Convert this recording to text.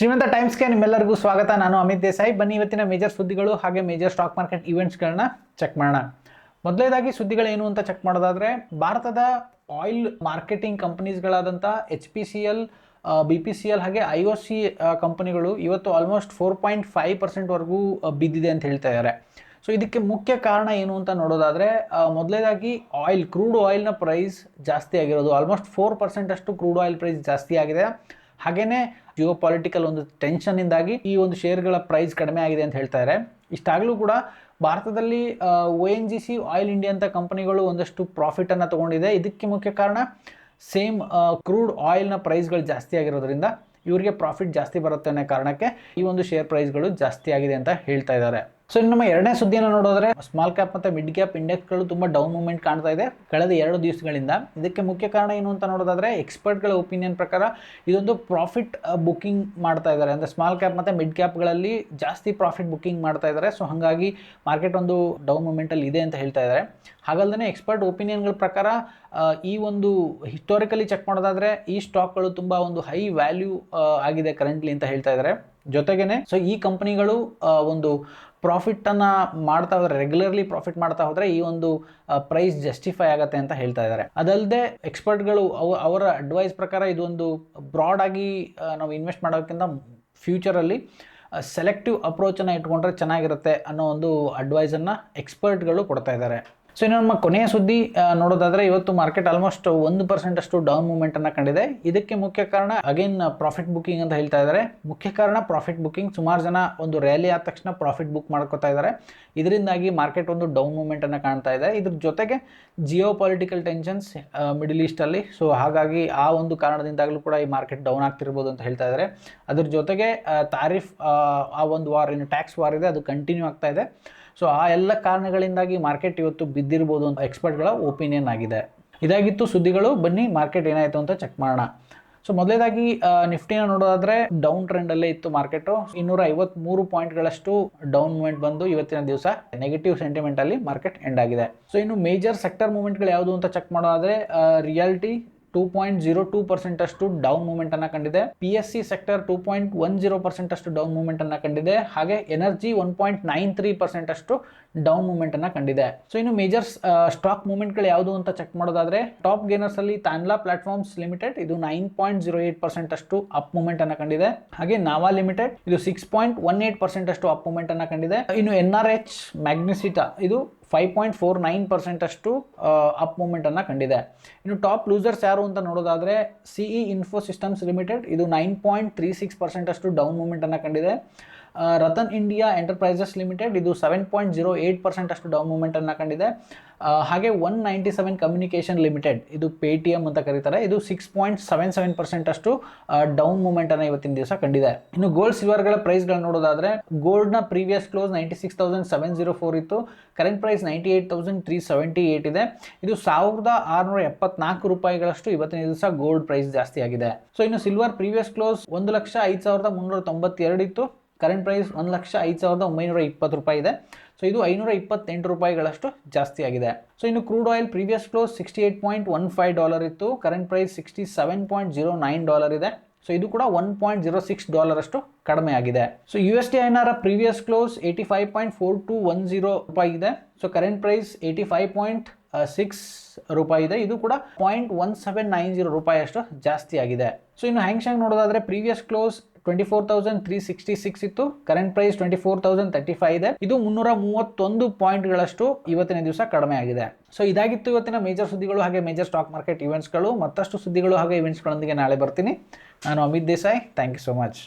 ಶ್ರೀಮಂತ ಟೈಮ್ಸ್ಗೆ ನಿಮ್ಮೆಲ್ಲರಿಗೂ ಸ್ವಾಗತ. ನಾನು ಅಮಿತ್ ದೇಸಾಯಿ. ಬನ್ನಿ ಇವತ್ತಿನ ಮೇಜರ್ ಸುದ್ದಿಗಳು ಹಾಗೆ ಮೇಜರ್ ಸ್ಟಾಕ್ ಮಾರ್ಕೆಟ್ ಇವೆಂಟ್ಸ್ಗಳನ್ನ ಚೆಕ್ ಮಾಡೋಣ. ಮೊದಲನೇದಾಗಿ ಸುದ್ದಿಗಳೇನು ಅಂತ ಚೆಕ್ ಮಾಡೋದಾದರೆ, ಭಾರತದ oil marketing ಕಂಪನೀಸ್ಗಳಾದಂಥ H P C L B P C L ಹಾಗೆ ಐ ಒ ಸಿ ಕಂಪನಿಗಳು ಇವತ್ತು ಆಲ್ಮೋಸ್ಟ್ ಫೋರ್ ಪಾಯಿಂಟ್ ಫೈವ್ ಪರ್ಸೆಂಟ್ವರೆಗೂ ಬಿದ್ದಿದೆ ಅಂತ ಹೇಳ್ತಾ ಇದ್ದಾರೆ ಸೊ ಇದಕ್ಕೆ ಮುಖ್ಯ ಕಾರಣ ಏನು ಅಂತ ನೋಡೋದಾದರೆ ಮೊದಲೇದಾಗಿ ಆಯಿಲ್ ಕ್ರೂಡ್ ಆಯಿಲ್ನ ಪ್ರೈಸ್ ಜಾಸ್ತಿ ಆಗಿರೋದು. ಆಲ್ಮೋಸ್ಟ್ ಫೋರ್ ಪರ್ಸೆಂಟ್ ಅಷ್ಟು ಕ್ರೂಡ್ ಆಯಿಲ್ ಪ್ರೈಸ್ ಜಾಸ್ತಿ ಆಗಿದೆ. ಹಾಗೆಯೇ ಜಿಯೋ ಪಾಲಿಟಿಕಲ್ ಒಂದು ಟೆನ್ಷನ್ನಿಂದಾಗಿ ಈ ಒಂದು ಶೇರ್ಗಳ ಪ್ರೈಸ್ ಕಡಿಮೆ ಆಗಿದೆ ಅಂತ ಹೇಳ್ತಾರೆ ಇಷ್ಟಾಗಲೂ ಕೂಡ ಭಾರತದಲ್ಲಿ O N G C oil India ಅಂತ ಕಂಪನಿಗಳು ಒಂದಷ್ಟು ಪ್ರಾಫಿಟನ್ನು ತೊಗೊಂಡಿದೆ. ಇದಕ್ಕೆ ಮುಖ್ಯ ಕಾರಣ ಸೇಮ್ ಕ್ರೂಡ್ ಆಯಿಲ್ನ ಪ್ರೈಸ್ಗಳು ಜಾಸ್ತಿ ಆಗಿರೋದ್ರಿಂದ ಇವರಿಗೆ ಪ್ರಾಫಿಟ್ ಜಾಸ್ತಿ ಬರುತ್ತೆ ಅನ್ನೋ ಕಾರಣಕ್ಕೆ ಈ ಒಂದು ಶೇರ್ ಪ್ರೈಸ್ಗಳು ಜಾಸ್ತಿ ಆಗಿದೆ ಅಂತ ಹೇಳ್ತಾ ಇದ್ದಾರೆ ಸೊ ಇನ್ನು ನಮ್ಮ ಎರಡನೇ ಸುದ್ದಿಯನ್ನು ನೋಡೋದ್ರೆ ಸ್ಮಾಲ್ ಕ್ಯಾಪ್ ಮತ್ತು ಮಿಡ್ ಕ್ಯಾಪ್ ಇಂಡೆಕ್ಸ್ಗಳು ತುಂಬ ಡೌನ್ ಮೂವ್ಮೆಂಟ್ ಕಾಣ್ತಾ ಇದೆ ಕಳೆದ ಎರಡು ದಿವಸಗಳಿಂದ. ಇದಕ್ಕೆ ಮುಖ್ಯ ಕಾರಣ ಏನು ಅಂತ ನೋಡೋದಾದ್ರೆ ಎಕ್ಸ್ಪರ್ಟ್ಗಳ ಒಪಿನಿಯನ್ ಪ್ರಕಾರ ಇದೊಂದು ಪ್ರಾಫಿಟ್ ಬುಕ್ಕಿಂಗ್ ಮಾಡ್ತಾ ಇದ್ದಾರೆ. ಅಂದರೆ ಸ್ಮಾಲ್ ಕ್ಯಾಪ್ ಮತ್ತು ಮಿಡ್ ಕ್ಯಾಪ್ಗಳಲ್ಲಿ ಜಾಸ್ತಿ ಪ್ರಾಫಿಟ್ ಬುಕ್ಕಿಂಗ್ ಮಾಡ್ತಾ ಇದ್ದಾರೆ. ಸೊ ಹಾಗಾಗಿ ಮಾರ್ಕೆಟ್ ಒಂದು ಡೌನ್ ಮೂಮೆಂಟಲ್ಲಿ ಇದೆ ಅಂತ ಹೇಳ್ತಾ ಇದ್ದಾರೆ. ಹಾಗಲ್ದೇ ಎಕ್ಸ್ಪರ್ಟ್ ಒಪಿನಿಯನ್ಗಳ ಪ್ರಕಾರ ಈ ಒಂದು ಹಿಸ್ಟೋರಿಕಲಿ ಚೆಕ್ ಮಾಡೋದಾದ್ರೆ ಈ ಸ್ಟಾಕ್ಗಳು ತುಂಬ ಒಂದು ಹೈ ವ್ಯಾಲ್ಯೂ ಆಗಿದೆ ಕರೆಂಟ್ಲಿ ಅಂತ ಹೇಳ್ತಾ ಇದ್ದಾರೆ. ಜೊತೆಗೇನೆ ಸೊ ಈ ಕಂಪ್ನಿಗಳು ಒಂದು ಪ್ರಾಫಿಟನ್ನು ಮಾಡ್ತಾ ಹೋದ್ರೆ ರೆಗ್ಯುಲರ್ಲಿ ಪ್ರಾಫಿಟ್ ಮಾಡ್ತಾ ಹೋದರೆ ಈ ಒಂದು ಪ್ರೈಸ್ ಜಸ್ಟಿಫೈ ಆಗತ್ತೆ ಅಂತ ಹೇಳ್ತಾ ಇದ್ದಾರೆ. ಅದಲ್ಲದೆ ಎಕ್ಸ್ಪರ್ಟ್ಗಳು ಅವ, ಅವರ ಅಡ್ವೈಸ್ ಪ್ರಕಾರ ಇದೊಂದು ಬ್ರಾಡ್ ಆಗಿ ನಾವು ಇನ್ವೆಸ್ಟ್ ಮಾಡೋಕ್ಕಿಂತ ಫ್ಯೂಚರಲ್ಲಿ ಸೆಲೆಕ್ಟಿವ್ ಅಪ್ರೋಚನ್ನು ಇಟ್ಕೊಂಡ್ರೆ ಚೆನ್ನಾಗಿರುತ್ತೆ ಅನ್ನೋ ಒಂದು ಅಡ್ವೈಸನ್ನು ಎಕ್ಸ್ಪರ್ಟ್ಗಳು ಕೊಡ್ತಾ ಇದ್ದಾರೆ. ಸೊ ಇನ್ನು ನಮ್ಮ ಕೊನೆಯ ಸುದ್ದಿ ನೋಡೋದಾದರೆ ಇವತ್ತು ಮಾರ್ಕೆಟ್ ಆಲ್ಮೋಸ್ಟ್ ಒಂದು ಪರ್ಸೆಂಟ್ ಅಷ್ಟು ಡೌನ್ ಮೂವ್ಮೆಂಟನ್ನು ಕಂಡಿದೆ. ಇದಕ್ಕೆ ಮುಖ್ಯ ಕಾರಣ ಅಗೇನ್ ಪ್ರಾಫಿಟ್ ಬುಕ್ಕಿಂಗ್ ಅಂತ ಹೇಳ್ತಾ ಇದ್ದಾರೆ ಮುಖ್ಯ ಕಾರಣ ಪ್ರಾಫಿಟ್ ಬುಕ್ಕಿಂಗ್ ಸುಮಾರು ಜನ ಒಂದು ರ್ಯಾಲಿ ಆದ ತಕ್ಷಣ ಪ್ರಾಫಿಟ್ ಬುಕ್ ಮಾಡ್ಕೋತಾ ಇದ್ದಾರೆ ಇದರಿಂದಾಗಿ ಮಾರ್ಕೆಟ್ ಒಂದು ಡೌನ್ ಮೂವ್ಮೆಂಟನ್ನು ಕಾಣ್ತಾ ಇದೆ. ಇದ್ರ ಜೊತೆಗೆ ಜಿಯೋ ಪಾಲಿಟಿಕಲ್ ಟೆನ್ಷನ್ಸ್ ಮಿಡಲ್ ಈಸ್ಟಲ್ಲಿ ಸೊ ಹಾಗಾಗಿ ಆ ಒಂದು ಕಾರಣದಿಂದಾಗಲೂ ಕೂಡ ಈ ಮಾರ್ಕೆಟ್ ಡೌನ್ ಆಗ್ತಿರ್ಬೋದು ಅಂತ ಹೇಳ್ತಾ ಇದ್ದಾರೆ ಅದ್ರ ಜೊತೆಗೆ ತಾರಿಫ್ ಆ ಒಂದು ವಾರ್ ಏನು ಟ್ಯಾಕ್ಸ್ ವಾರ್ ಇದೆ. ಅದು ಕಂಟಿನ್ಯೂ ಆಗ್ತಾ ಇದೆ. ಸೊ ಆ ಎಲ್ಲ ಕಾರಣಗಳಿಂದಾಗಿ ಮಾರ್ಕೆಟ್ ಇವತ್ತು ಬಿದ್ದಿರ್ಬೋದು ಅಂತ ಎಕ್ಸ್ಪರ್ಟ್ಗಳ ಒಪಿನಿಯನ್ ಆಗಿದೆ. ಇದಾಗಿತ್ತು ಸುದ್ದಿಗಳು, ಬನ್ನಿ ಮಾರ್ಕೆಟ್ ಏನಾಯಿತು ಅಂತ ಚೆಕ್ ಮಾಡೋಣ. ಸೊ ಮೊದಲೇದಾಗಿ ನಿಫ್ಟಿನ ನೋಡೋದಾದ್ರೆ ಡೌನ್ ಟ್ರೆಂಡ್ ಅಲ್ಲೇ ಇತ್ತು ಮಾರ್ಕೆಟು ಇನ್ನೂರ ಐವತ್ಮೂರು ಪಾಯಿಂಟ್ಗಳಷ್ಟು ಡೌನ್ ಮೂವ್ಮೆಂಟ್ ಬಂದು ಇವತ್ತಿನ ದಿವಸ ನೆಗೆಟಿವ್ ಸೆಂಟಿಮೆಂಟ್ ಅಲ್ಲಿ ಮಾರ್ಕೆಟ್ ಎಂಡ್ ಆಗಿದೆ. ಸೊ ಇನ್ನು ಮೇಜರ್ ಸೆಕ್ಟರ್ ಮೂವ್ಮೆಂಟ್ಗಳು ಯಾವುದು ಅಂತ ಚೆಕ್ ಮಾಡೋದಾದ್ರೆ realty two point zero two percent ಅಷ್ಟು ಡೌನ್ ಮೂವ್ಮೆಂಟ್ ಅನ್ನ ಕಂಡಿದೆ. P S C sector two point one zero percent ಅಷ್ಟು ಡೌನ್ ಮೂವ್ಮೆಂಟ್ ಅನ್ನ ಕಂಡಿದೆ. ಹಾಗೆ energy one point nine three percent ಅಷ್ಟು ಡೌನ್ ಮೂವ್ಮೆಂಟ್ ಅನ್ನ ಕಂಡಿದೆ. ಸೊ ಇನ್ನು ಮೇಜರ್ ಸ್ಟಾಕ್ ಮೂವ್ಮೆಂಟ್ಗಳು ಯಾವುದು ಅಂತ ಚೆಕ್ ಮಾಡೋದಾದ್ರೆ ಟಾಪ್ ಗೇನರ್ಸ್ ಅಲ್ಲಿ ತಾನ್ಲಾ ಪ್ಲಾಟ್ಫಾರ್ಮ್ಸ್ ಲಿಮಿಟೆಡ್ ಇದು nine point zero eight percent ಅಷ್ಟು ಅಪ್ ಮೂವ್ಮೆಂಟ್ ಅನ್ನ ಕಂಡಿದೆ. ಹಾಗೆ ನಾವಾ ಲಿಮಿಟೆಡ್ ಇದು six point one eight percent ಅಷ್ಟು ಅಪ್ ಮೂವ್ಮೆಂಟ್ ಅನ್ನ ಕಂಡಿದೆ. ಇನ್ನು ಎನ್ ಆರ್ ಎಚ್ ಮ್ಯಾಗ್ನಿಸಿಟಾ ಇದು five point four nine percent ಅಷ್ಟು ಅಪ್ ಮೂಮೆಂಟನ್ನು ಕಂಡಿದೆ. ಇನ್ನು ಟಾಪ್ ಲೂಸರ್ಸ್ ಯಾರು ಅಂತ ನೋಡೋದಾದ್ರೆ ಸಿಇ ಇನ್ಫೋ ಸಿಸ್ಟಮ್ಸ್ ಲಿಮಿಟೆಡ್ ಇದು nine point three six percent ಅಷ್ಟು ಡೌನ್ ಮೂಮೆಂಟನ್ನು ಕಂಡಿದೆ. ರತನ್ ಇಂಡಿಯಾ ಎಂಟರ್ಪ್ರೈಸಸ್ ಲಿಮಿಟೆಡ್, ಇದು seven point zero eight percent ಅಷ್ಟು ಡೌನ್ ಮೂಮೆಂಟ್ ಅನ್ನ ಕಂಡಿದೆ. ಹಾಗೆ one ninety seven communication limited ಇದು ಪೇ ಟಿ ಎಂ ಅಂತ ಕರೀತಾರೆ. ಇದು six point seven seven percent ಅಷ್ಟು ಡೌನ್ ಮೂಮೆಂಟ್ ಅನ್ನ ಇವತ್ತಿನ ದಿವಸ ಕಂಡಿದೆ. ಇನ್ನು ಗೋಲ್ಡ್ ಸಿಲ್ವರ್ಗಳ ಪ್ರೈಸ್ಗಳು ನೋಡೋದಾದ್ರೆ ಗೋಲ್ಡ್ನ previous close ninety six thousand seven zero four ಇತ್ತು. Current price ninety eight thousand three seventy eight ಇದೆ. ಇದು ಸಾವಿರದ ಆರುನೂರ ಎಪ್ಪತ್ನಾಲ್ಕು ರೂಪಾಯಿಗಳಷ್ಟು ಇವತ್ತಿನ ದಿವಸ ಗೋಲ್ಡ್ ಪ್ರೈಸ್ ಜಾಸ್ತಿ ಆಗಿದೆ. ಸೊ ಇನ್ನು ಸಿಲ್ವರ್ ಪ್ರೀವಿಯಸ್ ಕ್ಲೋಸ್ ಒಂದು ಲಕ್ಷ ಐದು ಸಾವಿರದ ಮುನ್ನೂರ ತೊಂಬತ್ತೆರಡು ಇತ್ತು. ಕರೆಂಟ್ ಪ್ರೈಸ್ ಒಂದು ಲಕ್ಷ ಐದು ಸಾವಿರದ ಒಂಬೈನೂರ ಇಪ್ಪತ್ತು ರೂಪಾಯಿ ಇದೆ. ಸೊ ಇದು ಐನೂರ ಇಪ್ಪತ್ತೆಂಟು ರೂಪಾಯಿಗಳಷ್ಟು ಜಾಸ್ತಿ ಆಗಿದೆ. ಸೊ ಇನ್ನು crude oil previous close sixty eight point one five dollar ಇತ್ತು. Current price sixty seven point zero nine dollar ಇದೆ. ಸೊ ಇದು ಕೂಡ one point zero six dollar ಅಷ್ಟು ಕಡಿಮೆ ಆಗಿದೆ. So U S D ಐನಾರ previous close eighty five point four two one zero ರೂಪಾಯಿ ಇದೆ. So current price eighty five point six ರೂಪಾಯಿ ಇದೆ. ಇದು ಕೂಡ point one seven nine zero ರೂಪಾಯಿ ಅಷ್ಟು ಜಾಸ್ತಿ ಆಗಿದೆ. ಸೊ ಇನ್ನು ಹ್ಯಾಂಗ್ ಶಾಂಗ್ ನೋಡೋದಾದ್ರೆ previous close twenty four thousand three sixty six ಇತ್ತು. Current price twenty four thousand thirty five ಇದೆ. ಇದು ಮುನ್ನೂರ ಮೂವತ್ತೊಂದು ಪಾಯಿಂಟ್ಗಳಷ್ಟು ಇವತ್ತಿನ ದಿವಸ ಕಡಿಮೆ ಆಗಿದೆ. ಸೊ ಇದಾಗಿತ್ತು ಇವತ್ತಿನ ಮೇಜರ್ ಸುದ್ದಿಗಳು ಹಾಗೆ ಮೇಜರ್ ಸ್ಟಾಕ್ ಮಾರ್ಕೆಟ್ ಇವೆಂಟ್ಸ್ಗಳು ಮತ್ತಷ್ಟು ಸುದ್ದಿಗಳು ಹಾಗೆ ಇವೆಂಟ್ಸ್ಗಳೊಂದಿಗೆ ನಾಳೆ ಬರ್ತೀನಿ. ನಾನು Amit Desai. Thank you so much